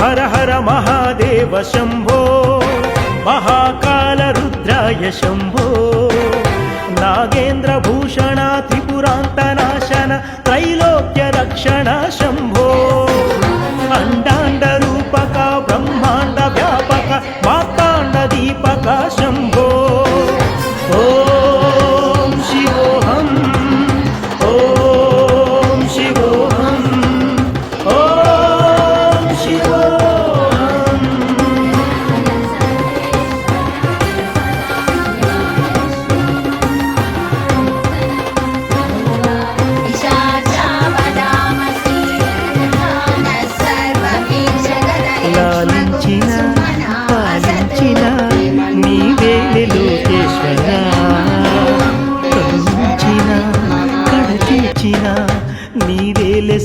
హర హర మహాదేవ శంభో మహాకాల రుద్రాయ శంభో. నాగేంద్ర భూషణ త్రిపురాంతనాశన త్రైలోక్య రక్షణ శంభో. అండా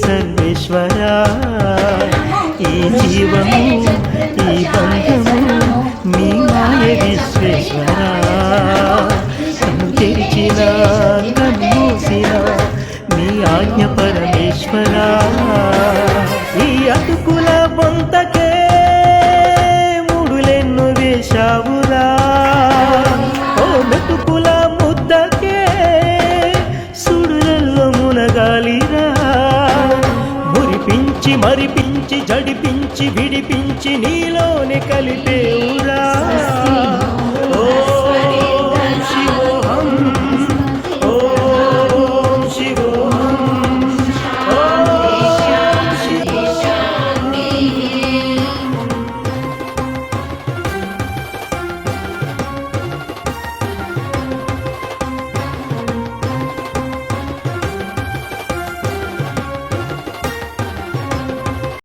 సర్వేశ్వర. ఈ జీవము ఈ బంధము మీ మాయ విశ్వేశ్వర. తను తెరిచిన కన్ను మూసిన నీ ఆజ్ఞ పరమేశ్వర. ఈ అతుకుల మరిపించి మరిపించి జడిపించి విడిపించి నీలోని ఊరా.